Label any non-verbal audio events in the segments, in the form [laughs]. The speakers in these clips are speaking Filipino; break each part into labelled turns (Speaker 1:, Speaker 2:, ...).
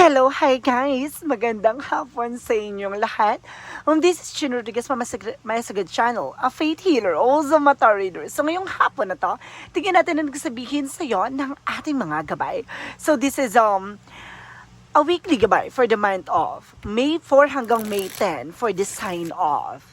Speaker 1: Hello, hi guys! Magandang hapon sa inyong lahat. Um, this is Chin Rodriguez from Masagad Channel, a faith healer, also mata reader. So ngayong hapon na to, tingnan natin ang sabihin sa iyo ng ating mga gabay. So this is um a weekly gabay for the month of May 4 hanggang May 10 for the sign of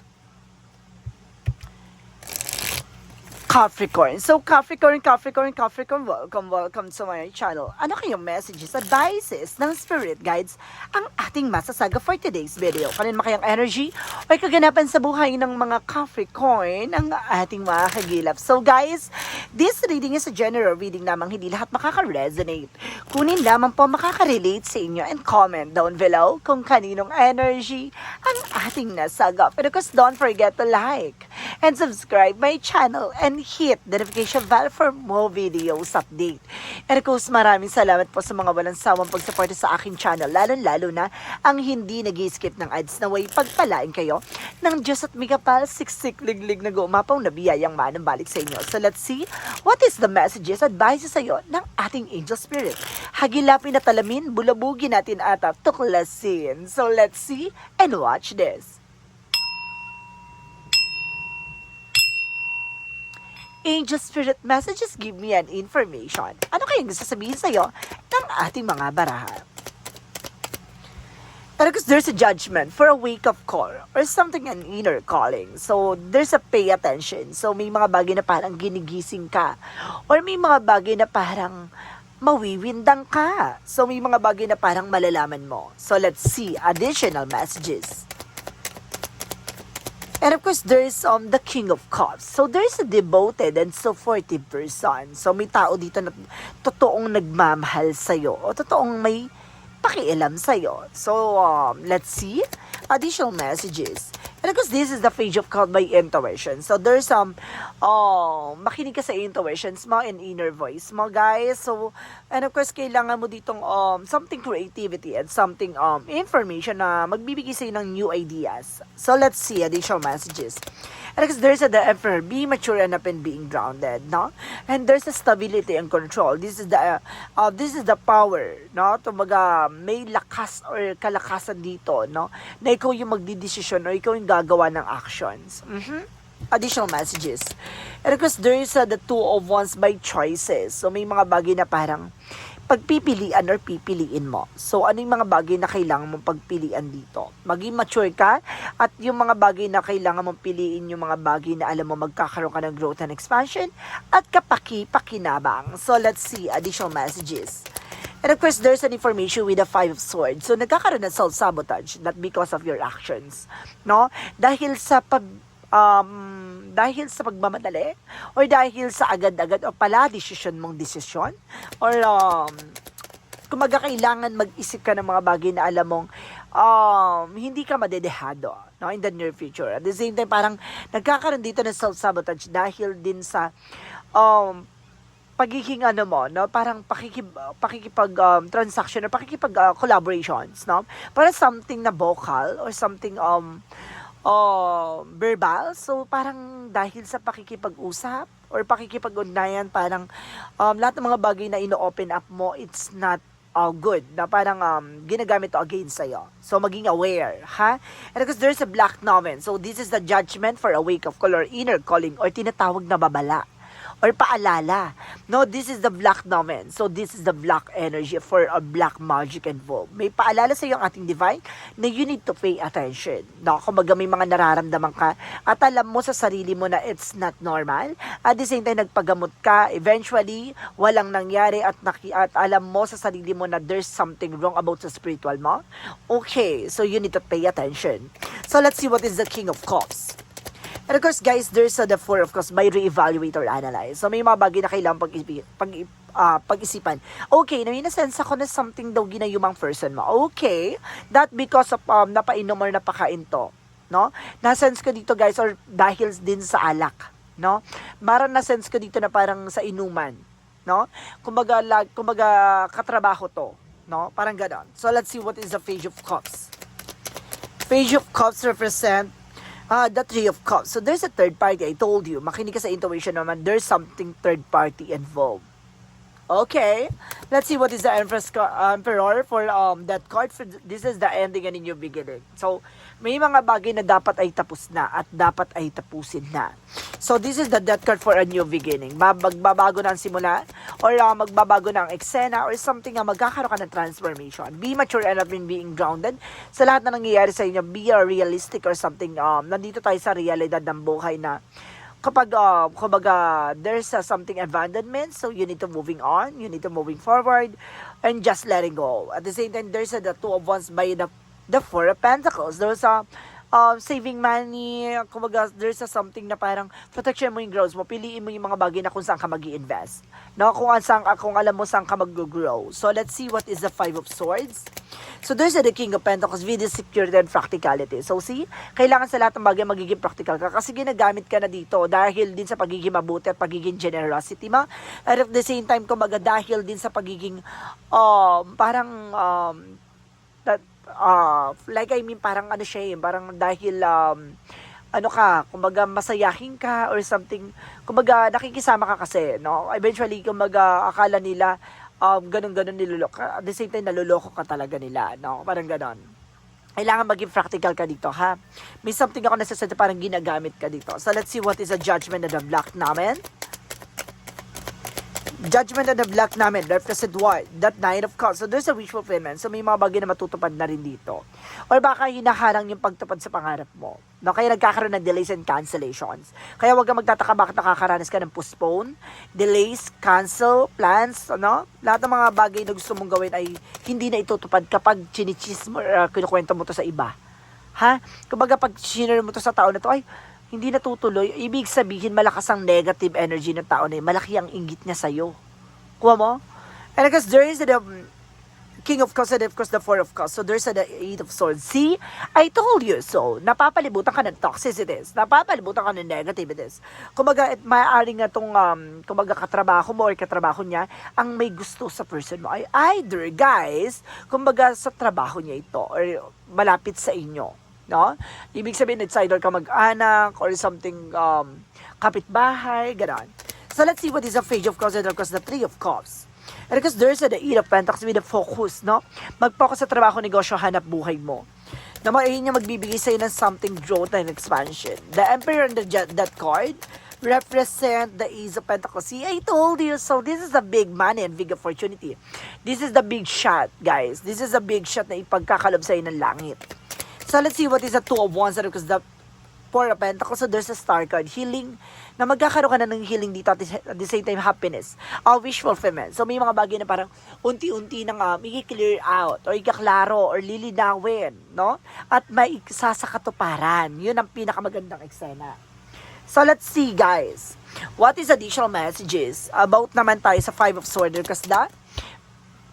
Speaker 1: Capricorn. So, Capricorn, Capricorn, Capricorn, welcome, welcome to my channel. Ano kayong messages, advices ng spirit guides ang ating masasaga for today's video? Kanin makayang energy o kaganapan sa buhay ng mga Capricorn ang ating mga kagilap. So, guys, this reading is a general reading lamang hindi lahat makaka-resonate. Kunin lamang po makaka-relate sa inyo and comment down below kung kaninong energy ang ating nasaga. Pero of don't forget to like and subscribe my channel and hit the notification bell for more videos update. And of course, maraming salamat po sa mga walang sawang pagsuporta sa aking channel, lalo-lalo na ang hindi nag skip ng ads na way pagpalain kayo ng Diyos at Migapal siksik liglig na gumapaw na biyayang manang balik sa inyo. So let's see what is the messages advices sa iyo ng ating angel spirit. Hagilapin at talamin, bulabugin natin at tuklasin. So let's see and watch this. Angel Spirit Messages give me an information. Ano kayang gusto sabihin sa'yo ng ating mga baraha? Because there's a judgment for a wake of call or something an inner calling. So, there's a pay attention. So, may mga bagay na parang ginigising ka. Or may mga bagay na parang mawiwindang ka. So, may mga bagay na parang malalaman mo. So, let's see additional messages. And of course, there's um, the King of Cups. So, there's a devoted and supportive person. So, may tao dito na totoong nagmamahal sa'yo o totoong may pakialam sa'yo. So, um, let's see additional messages. And of course, this is the page of called by intuition. So, there's some, um, makinig ka sa intuitions mo and inner voice mo, guys. So, and of course, kailangan mo ditong um, something creativity and something um, information na magbibigay sa'yo ng new ideas. So, let's see additional messages. And because there's a the emperor, be mature enough and being grounded, no? And there's a stability and control. This is the uh, uh, this is the power, no? Tumaga may lakas or kalakasan dito, no? Na ikaw yung magdidesisyon o ikaw yung gagawa ng actions. Mhm. Additional messages. And of course, there is uh, the two of wands by choices. So, may mga bagay na parang pagpipilian or pipiliin mo. So, ano yung mga bagay na kailangan mong pagpilian dito? Maging mature ka at yung mga bagay na kailangan mong piliin yung mga bagay na alam mo magkakaroon ka ng growth and expansion at kapaki-pakinabang. So, let's see additional messages. And of course, there's an information with the Five of Swords. So, nagkakaroon ng self-sabotage, not because of your actions. No? Dahil sa pag um, dahil sa pagmamadali or dahil sa agad-agad o pala desisyon mong desisyon or um, kumaga kailangan mag-isip ka ng mga bagay na alam mong um, hindi ka madedehado no, in the near future. At the same time, parang nagkakaroon dito ng self-sabotage dahil din sa um, pagiging ano mo, no? Parang pakikip, pakikipag um, transaction or pakikipag uh, collaborations, no? Para something na vocal or something um uh, verbal. So, parang dahil sa pakikipag-usap or pakikipag-ugnayan, parang um, lahat ng mga bagay na ino-open up mo, it's not uh, good. Na parang um, ginagamit to against sa'yo. So, maging aware, ha? And because there's a black novel. So, this is the judgment for a wake of color, inner calling, or tinatawag na babala or paalala. No, this is the black nomen. So, this is the black energy for a black magic involved. May paalala sa iyo ating divine na you need to pay attention. No, kumbaga may mga nararamdaman ka at alam mo sa sarili mo na it's not normal. At the same time, nagpagamot ka. Eventually, walang nangyari at, naki, at alam mo sa sarili mo na there's something wrong about sa spiritual mo. Okay, so you need to pay attention. So, let's see what is the King of Cups. And of course, guys, there's uh, the four, of course, by re-evaluate or analyze. So, may mga bagay na kailangan pag, pag, uh, pag-isipan. Okay, na may nasense ako na something daw ginayumang person mo. Okay, that because of um, napainom or napakain to. No? Nasense ko dito, guys, or dahil din sa alak. No? Marang nasense ko dito na parang sa inuman. No? Kumbaga, lag, kumbaga katrabaho to. No? Parang ganon. So, let's see what is the Page of Cups. Page of Cups represent Ah, the Three of Cups. So there's a third party. I told you, makinig ka sa intuition naman, there's something third party involved. Okay, let's see what is the Empress uh, Emperor for um that card. For this is the ending and a new beginning. So, may mga bagay na dapat ay tapos na at dapat ay tapusin na. So, this is the death card for a new beginning. Ba- Magbabago na ang simula or uh, magbabago na ang eksena or something na magkakaroon ka ng transformation. Be mature and not in being grounded. Sa lahat na nangyayari sa inyo, be a realistic or something. Um, nandito tayo sa realidad ng buhay na kapag uh, kumbaga there's uh, something abandonment so you need to moving on you need to moving forward and just letting go at the same time there's uh, the two of wands by the the four of pentacles there's a uh, saving money kumbaga there's a something na parang protection mo yung growth mo piliin mo yung mga bagay na kung saan ka mag invest no kung saan kung alam mo saan ka mag-grow so let's see what is the five of swords So there's the King of Pentacles, video security and practicality. So see, kailangan sa lahat ng bagay magiging practical ka kasi ginagamit ka na dito dahil din sa pagiging mabuti at pagiging generosity mo. At at the same time, kumaga dahil din sa pagiging um, parang um, uh, like I mean, parang ano siya eh, parang dahil um, ano ka, kumbaga masayahin ka or something, kumbaga nakikisama ka kasi, no? Eventually, kumbaga akala nila, um, ganun-ganun niloloko. At the same time, naloloko ka talaga nila, no? Parang ganon. Kailangan maging practical ka dito, ha? May something ako nasasadya parang ginagamit ka dito. So, let's see what is the judgment of the black namin. Judgment of the black namin represent what? That nine of cups. So, there's a wish fulfillment. So, may mga bagay na matutupad na rin dito. Or baka hinaharang yung pagtupad sa pangarap mo. No? Kaya nagkakaroon ng delays and cancellations. Kaya huwag kang magtataka bakit nakakaranas ka ng postpone, delays, cancel, plans, ano? Lahat ng mga bagay na gusto mong gawin ay hindi na itutupad kapag chinichis mo, uh, kinukwento mo to sa iba. Ha? Kumbaga pag sinare mo to sa tao na to, ay, hindi natutuloy, ibig sabihin malakas ang negative energy ng tao na yun. Malaki ang inggit niya sa'yo. Kuha mo? And because there is the um, King of Cups and of course the Four of Cups. So there's the Eight of Swords. See? I told you so. Napapalibutan ka ng toxicities. Napapalibutan ka ng negativities. Kumbaga, it, maaaring nga itong, um, kumbaga, katrabaho mo or katrabaho niya, ang may gusto sa person mo ay either, guys, kumbaga, sa trabaho niya ito or malapit sa inyo. No? Ibig sabihin, it's either ka mag-anak or something, um, kapitbahay, gano'n. So let's see what is the Page of Cups and of course the Three of Cups. And because there's a the Eight of Pentacles with the focus, no? Mag-focus sa trabaho, negosyo, hanap buhay mo. Na niya magbibigay sa'yo ng something growth and expansion. The Emperor and the Jet, that card represent the Ace of Pentacles. See, I told you. So, this is the big money and big opportunity. This is the big shot, guys. This is a big shot na ipagkakalob sa'yo ng langit. So, let's see what is the Two of Wands. Because the Four of Pentacles, so there's a star card. Healing, na magkakaroon ka na ng healing dito at the, same time happiness. Uh, wish fulfillment. So may mga bagay na parang unti-unti nang um, i-clear out or ikaklaro or lilinawin, no? At may isa sa katuparan. Yun ang pinakamagandang eksena. So let's see guys. What is additional messages about naman tayo sa Five of Swords because that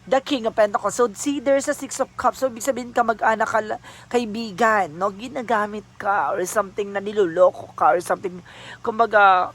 Speaker 1: the King of Pentacles. So, see, there's a Six of Cups. So, ibig sabihin ka mag-anak ka, kaibigan, no? Ginagamit ka or something na niloloko ka or something, kumbaga,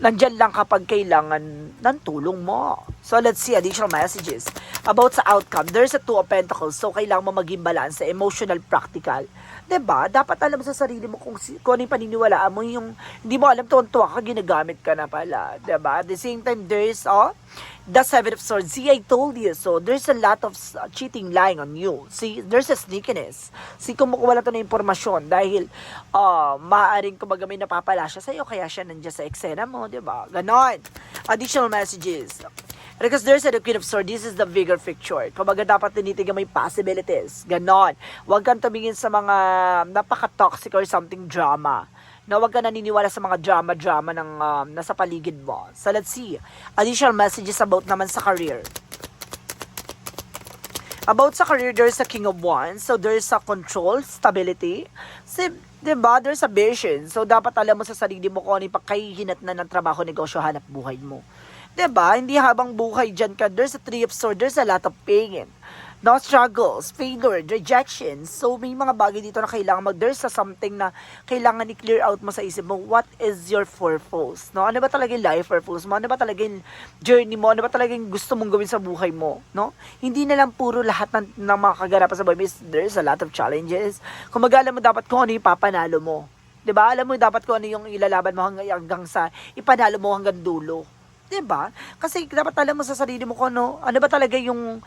Speaker 1: nandyan lang kapag kailangan ng tulong mo. So, let's see additional messages. About sa outcome, there's a Two of Pentacles. So, kailangan mo maging balance, emotional, practical. ba? Dapat alam mo sa sarili mo kung, kung ano paniniwalaan mo, yung hindi mo alam, tuwan-tuwa ka, ginagamit ka na pala. ba? At the same time, there's, oh, the Seven of Swords. See, I told you so. There's a lot of uh, cheating lying on you. See, there's a sneakiness. See, kumukuha lang to ng impormasyon dahil uh, maaaring kumbaga may napapala siya sa'yo, kaya siya nandiyan sa eksena mo, di ba? Ganon. Additional messages. Because there's a Queen of Swords, this is the bigger picture. Kumbaga dapat tinitigan mo possibilities. Ganon. Huwag kang tumingin sa mga napaka-toxic or something drama na huwag ka naniniwala sa mga drama-drama ng um, nasa paligid mo. So let's see. Additional messages about naman sa career. About sa career, there's a King of Wands. So, there's a control, stability. Si, diba? There's a vision. So, dapat alam mo sa sarili mo kung ano yung pagkahihinat na ng trabaho, negosyo, hanap buhay mo. 'Di ba? Hindi habang buhay dyan ka, there's a three of swords, there's a lot of pain. No struggles, failure, rejection. So, may mga bagay dito na kailangan mag, there's a something na kailangan i-clear out mo sa isip mo, what is your purpose? No? Ano ba talaga yung life purpose mo? Ano ba talaga yung journey mo? Ano ba talaga yung gusto mong gawin sa buhay mo? No? Hindi na lang puro lahat ng, ng mga kaganapan sa buhay mo. There's a lot of challenges. Kung alam mo dapat kung ano yung papanalo mo. 'Di ba? Alam mo dapat kung ano yung ilalaban mo hanggang, hanggang sa ipanalo mo hanggang dulo. 'Diba? Kasi dapat alam mo sa sarili mo kung ano, ano ba talaga yung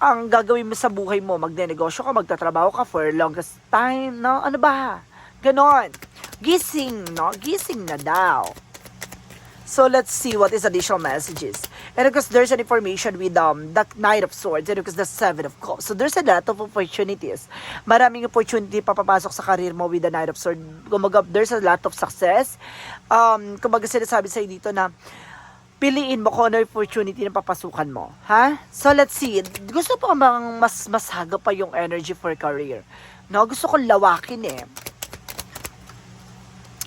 Speaker 1: ang gagawin mo sa buhay mo. Magnenegosyo ka, magtatrabaho ka for longest time, no? Ano ba? Ganon. Gising, no? Gising na daw. So let's see what is additional messages. And because there's an information with um the Knight of Swords and because the Seven of Cups. So there's a lot of opportunities. Maraming opportunity papapasok sa career mo with the Knight of Swords. Kumaga, there's a lot of success. Um, kumaga sinasabi sa'yo dito na piliin mo kung ano yung opportunity na papasukan mo. Ha? So let's see. Gusto po bang mas masaga pa yung energy for career? No, gusto ko lawakin eh.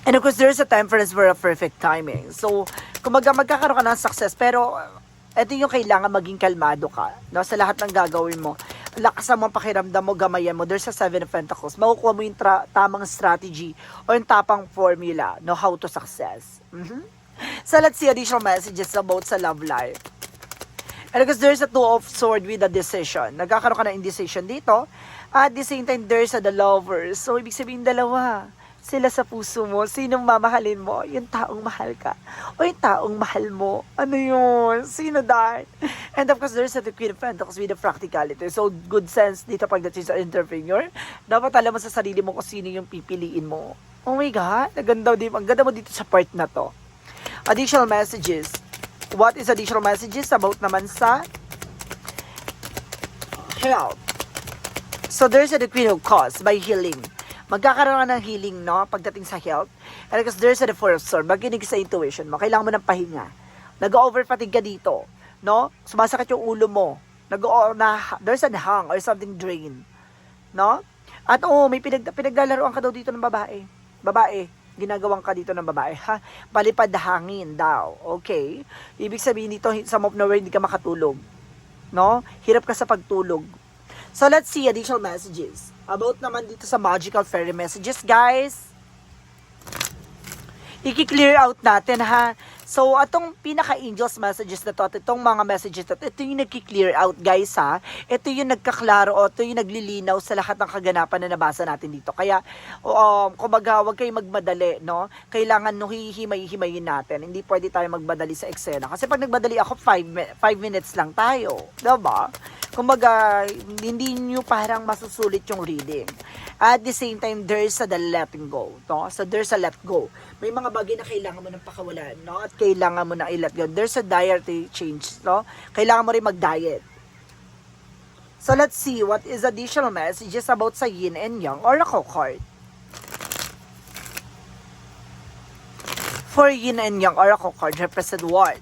Speaker 1: And of course, there's a time for us for a perfect timing. So, kumaga magkakaroon ka ng success, pero ito yung kailangan maging kalmado ka. No? Sa lahat ng gagawin mo. Lakasan mo ang pakiramdam mo, gamayan mo. There's a seven of pentacles. Makukuha mo yung tamang strategy o yung tapang formula no how to success. Mhm. So, let's see additional messages about sa love life. And because there's a two of sword with a decision. Nagkakaroon ka ng indecision dito. At the same time, there's a the lovers. So, ibig sabihin dalawa. Sila sa puso mo. Sinong mamahalin mo? Yung taong mahal ka. O yung taong mahal mo. Ano yun? Sino dahil? And of course, there's a the Queen of Pentacles with the practicality. So, good sense dito pagdating sa entrepreneur. Dapat alam mo sa sarili mo kung sino yung pipiliin mo. Oh my God, ang ganda, ang ganda mo dito sa part na to. Additional messages. What is additional messages about naman sa health? So there's a decree of cause by healing. Magkakaroon ka ng healing, no? Pagdating sa health. And because there's a four of sword, maginig sa intuition mo. Kailangan mo ng pahinga. Nag-overfatigue ka dito, no? Sumasakit yung ulo mo. Nag na there's a hang or something drain, no? At oo, may pinag pinaglalaroan ka daw dito ng babae. Babae, ginagawang ka dito ng babae, ha? Palipad hangin daw, okay? Ibig sabihin dito, sa of nowhere, hindi ka makatulog, no? Hirap ka sa pagtulog. So, let's see additional messages. About naman dito sa magical fairy messages, guys. I-clear out natin, ha? So, atong pinaka-angels messages na to, at itong mga messages na to, ito yung nagki-clear out, guys, ha? Ito yung nagkaklaro, o ito yung naglilinaw sa lahat ng kaganapan na nabasa natin dito. Kaya, um, kumbaga, huwag kayong magmadali, no? Kailangan nung hihimay-himayin natin. Hindi pwede tayo magmadali sa eksena. Kasi pag nagmadali ako, 5 minutes lang tayo. Diba? Kumbaga, hindi nyo parang masusulit yung reading. At the same time, there's a the letting go. No? So, there's a let go. May mga bagay na kailangan mo ng pakawalan. No? At kailangan mo na i-let go. There's a dietary change. No? Kailangan mo rin mag-diet. So, let's see what is additional messages about sa yin and yang oracle card. For yin and yang oracle card represent what?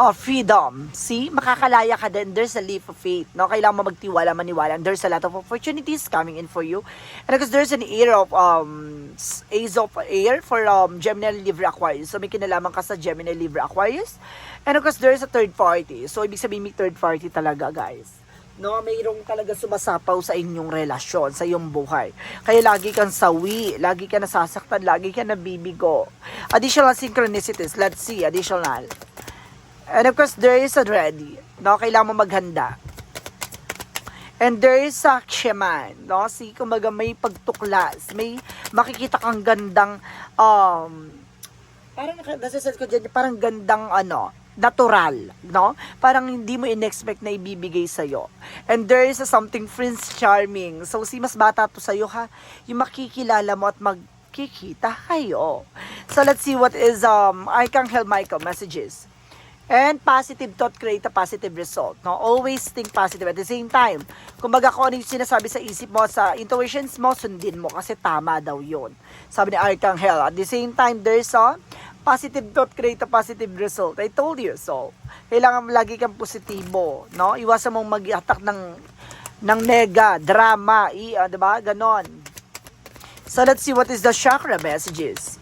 Speaker 1: Oh, freedom. See, makakalaya ka din. There's a leap of faith. No? Kailangan mo magtiwala, maniwala. And there's a lot of opportunities coming in for you. And because there's an air of, um, ace of air for um, Gemini Libra Aquarius. So, may kinalaman ka sa Gemini Libra Aquarius. And of course, there's a third party. So, ibig sabihin may third party talaga, guys. No, mayroong talaga sumasapaw sa inyong relasyon, sa iyong buhay. Kaya lagi kang sawi, lagi ka nasasaktan, lagi ka nabibigo. Additional synchronicities, let's see, additional. And of course, there is a ready. No? Kailangan mo maghanda. And there is a shaman. No? Si, kumaga may pagtuklas. May makikita kang gandang, um, parang nasa ko dyan, parang gandang ano, natural, no? Parang hindi mo in-expect na ibibigay sa'yo. And there is a something Prince Charming. So, si mas bata to sa'yo, ha? Yung makikilala mo at magkikita kayo. So, let's see what is, um, Archangel Michael messages. And positive thought create a positive result. No? Always think positive at the same time. Kumbaga kung ano yung sinasabi sa isip mo, sa intuitions mo, sundin mo kasi tama daw yon Sabi ni Archangel. At the same time, there's a positive thought create a positive result. I told you so. Kailangan lagi kang positibo. No? Iwasan mong mag-attack ng, ng nega, drama, i, uh, diba? Ganon. So let's see what is the chakra messages.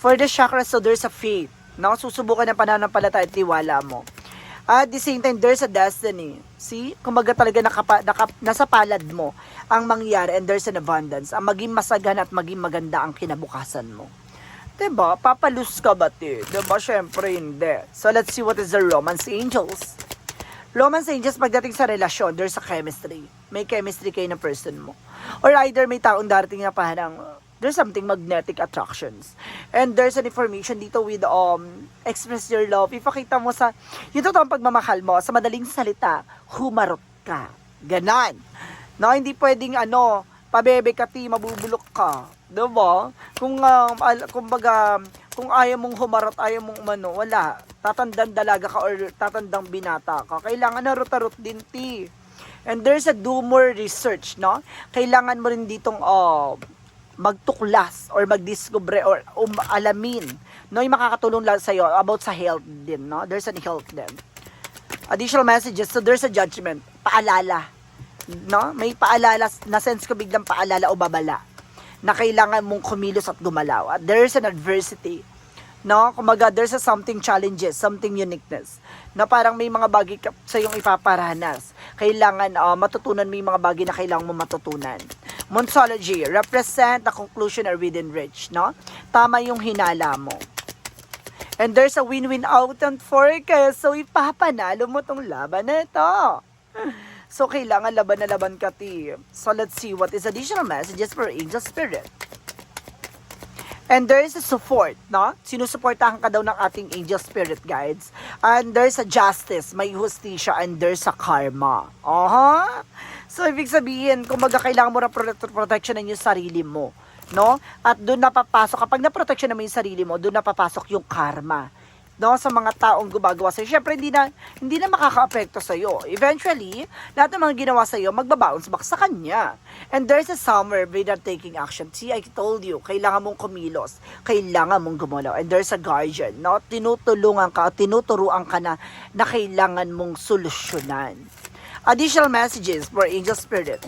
Speaker 1: For the chakra, so there's a faith. No? Susubukan ng pananampalataya at tiwala mo. At the same time, there's a destiny. See? Kumaga talaga nakapa, nakap, nasa palad mo ang mangyari and there's an abundance. Ang maging masagan at maging maganda ang kinabukasan mo. Diba? Papalus ka ba, te? Diba? Siyempre, hindi. So, let's see what is the romance angels. Romance angels, pagdating sa relasyon, there's a chemistry. May chemistry kayo ng person mo. Or either may taong darating na parang there's something magnetic attractions. And there's an information dito with um express your love. Ipakita mo sa yung totoong pagmamahal mo sa madaling salita, humarot ka. Ganon. No, hindi pwedeng ano, pabebe ka ti, mabubulok ka. 'Di ba? Kung um, al- kumbaga kung ayaw mong humarot, ayaw mong umano, wala. Tatandang dalaga ka or tatandang binata ka. Kailangan na rotarot din ti. And there's a do more research, no? Kailangan mo rin ditong uh, magtuklas or magdiscover or um, alamin no yung makakatulong lang sa'yo about sa health din no? There's an health din. Additional messages so there's a judgment. Paalala no? May paalala na sense ko biglang paalala o babala na kailangan mong kumilos at gumalaw. At there's an adversity no? Kumaga there's a something challenges something uniqueness na parang may mga bagay ka sa iyong ipaparanas. Kailangan ah, matutunan mo yung mga bagay na kailangan mo matutunan Monsology, represent the conclusion or within reach, no? Tama yung hinala mo. And there's a win-win outcome for ka. So, ipapanalo mo tong laban na ito. [laughs] So, kailangan laban na laban ka, ti. So, let's see what is additional messages for angel spirit. And there is a support, no? Sinusuportahan ka daw ng ating angel spirit guides. And there's a justice, may justisya, and there's a karma. Aha! So, ibig sabihin, kumbaga kailangan mo na protect, protectionan yung sarili mo. No? At doon napapasok, kapag na-protection mo yung sarili mo, doon napapasok yung karma no sa mga taong gumagawa sa'yo. Syempre, hindi na, hindi na makaka-apekto sa'yo. Eventually, lahat ng mga ginawa sa'yo, magbabounce back sa kanya. And there's a summer without taking action. See, I told you, kailangan mong kumilos. Kailangan mong gumalaw. And there's a guardian, no? Tinutulungan ka, tinuturuan ka na na kailangan mong solusyonan. Additional messages for angel spirit.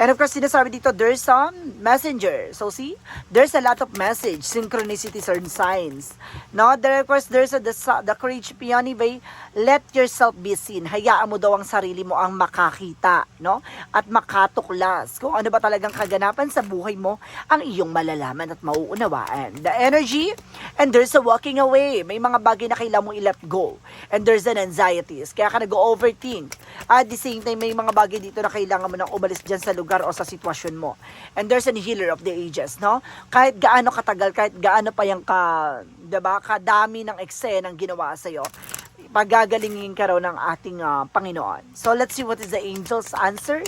Speaker 1: And of course, sinasabi dito, there's some messenger. So see, there's a lot of message, synchronicities or signs. No, there of course, there's a the, the courage peony way, let yourself be seen. Hayaan mo daw ang sarili mo ang makakita, no? At makatuklas kung ano ba talagang kaganapan sa buhay mo ang iyong malalaman at mauunawaan. The energy, and there's a walking away. May mga bagay na kailangan mo i-let go. And there's an anxieties. Kaya ka nag-overthink. At the same time, may mga bagay dito na kailangan mo nang umalis dyan sa lugar o sa sitwasyon mo. And there's an healer of the ages, no? Kahit gaano katagal, kahit gaano pa yung ka, 'di ba, kadami ng eksenang ginawa sa iyo, pagagalingin ka raw ng ating ah, Panginoon. So let's see what is the angel's answer.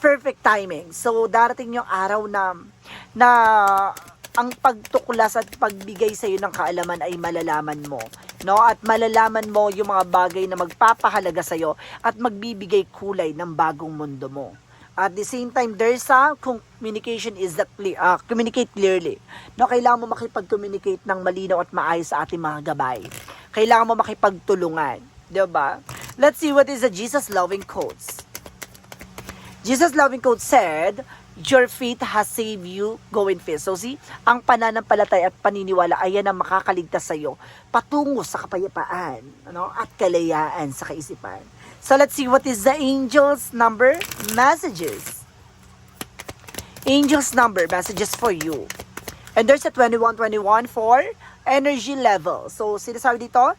Speaker 1: Perfect timing. So darating yung araw na na ang pagtuklas at pagbigay sa iyo ng kaalaman ay malalaman mo no at malalaman mo yung mga bagay na magpapahalaga sa iyo at magbibigay kulay ng bagong mundo mo at the same time, there's a communication is that clear, uh, communicate clearly. No, kailangan mo makipag-communicate ng malinaw at maayos sa ating mga gabay. Kailangan mo makipagtulungan. 'di ba? Let's see what is the Jesus loving quotes. Jesus loving quote said, Your faith has saved you, go in peace. So see, ang pananampalataya at paniniwala ay yan ang makakaligtas sa iyo patungo sa kapayapaan ano, at kalayaan sa kaisipan. So let's see what is the angel's number messages. Angel's number messages for you. And there's a 2121 for energy level. So sinasabi dito,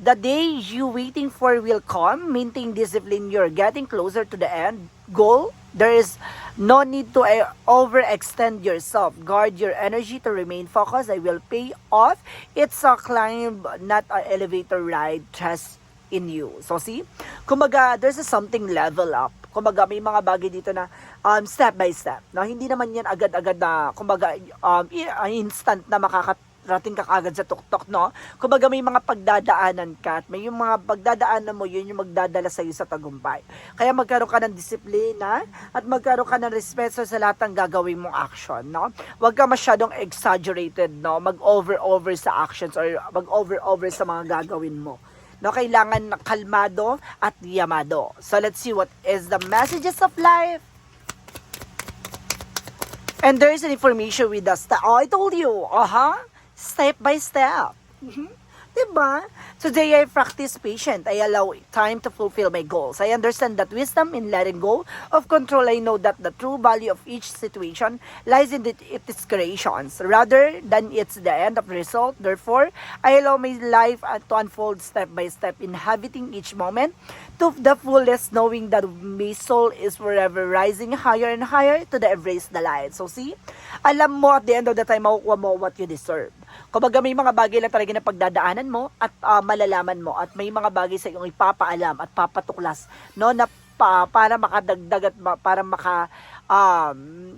Speaker 1: the day you waiting for will come. Maintain discipline. You're getting closer to the end goal. There is no need to uh, overextend yourself. Guard your energy to remain focused. I will pay off. It's a climb, not an elevator ride. Trust in you. So see, kumbaga there's a something level up. Kumbaga may mga bagay dito na um, step by step. No? Hindi naman yan agad-agad na kumbaga um, instant na makakarating ka kagad sa tuktok, no? Kumbaga may mga pagdadaanan ka at may yung mga pagdadaanan mo, yun yung magdadala sa iyo sa tagumpay. Kaya magkaroon ka ng disiplina at magkaroon ka ng respeto sa lahat ng gagawin mong action, no? Huwag ka masyadong exaggerated, no? Mag-over-over sa actions or mag-over-over sa mga gagawin mo. No, kailangan kalmado at yamado. So let's see what is the messages of life. And there is an information with us. Oh, I told you. Uh-huh. Step by step. Mhm. Diba? Today I practice patient. I allow time to fulfill my goals. I understand that wisdom in letting go of control. I know that the true value of each situation lies in the, its creations rather than it's the end of the result. Therefore, I allow my life to unfold step by step, inhabiting each moment to the fullest knowing that my soul is forever rising higher and higher to the embrace the light. So see, alam mo at the end of the time, makukuha mo what you deserve. Kumbaga may mga bagay lang talaga na pagdadaanan mo at ah, malalaman mo at may mga bagay sa iyong ipapaalam at papatuklas no na pa, para makadagdag at ma- para maka um,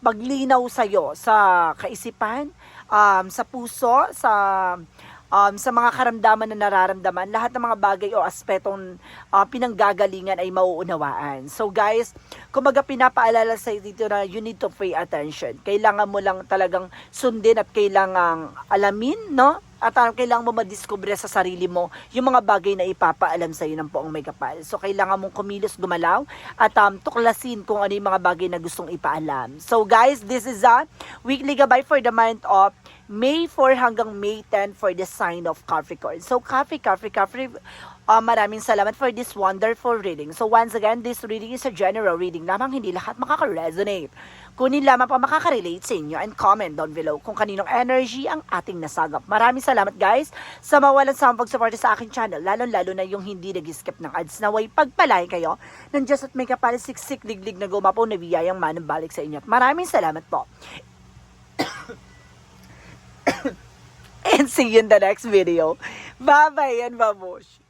Speaker 1: maglinaw sa iyo sa kaisipan, um, sa puso, sa um, sa mga karamdaman na nararamdaman, lahat ng mga bagay o aspetong uh, pinanggagalingan ay mauunawaan. So guys, kumaga pinapaalala sa dito na you need to pay attention. Kailangan mo lang talagang sundin at kailangang alamin, no? At uh, kailangan mo madiskubre sa sarili mo yung mga bagay na ipapaalam sa iyo ng poong may kapal. So kailangan mong kumilos, gumalaw at um, tuklasin kung ano yung mga bagay na gustong ipaalam. So guys, this is a weekly gabay for the month of May 4 hanggang May 10 for the sign of Capricorn. So, Capri, Capri, Capri, uh, maraming salamat for this wonderful reading. So, once again, this reading is a general reading lamang, hindi lahat makaka-resonate. Kunin lamang pa makaka-relate sa inyo and comment down below kung kaninong energy ang ating nasagap. Maraming salamat guys sa mawalan sa pagsuporta sa aking channel, lalo-lalo na yung hindi nag-skip ng ads. Naway pagpalain kayo ng Diyos at may kapalit siksik diglig na gumapo na biyayang manang sa inyo. Maraming salamat po. [coughs] and see you in the next video. Bye-bye and babush.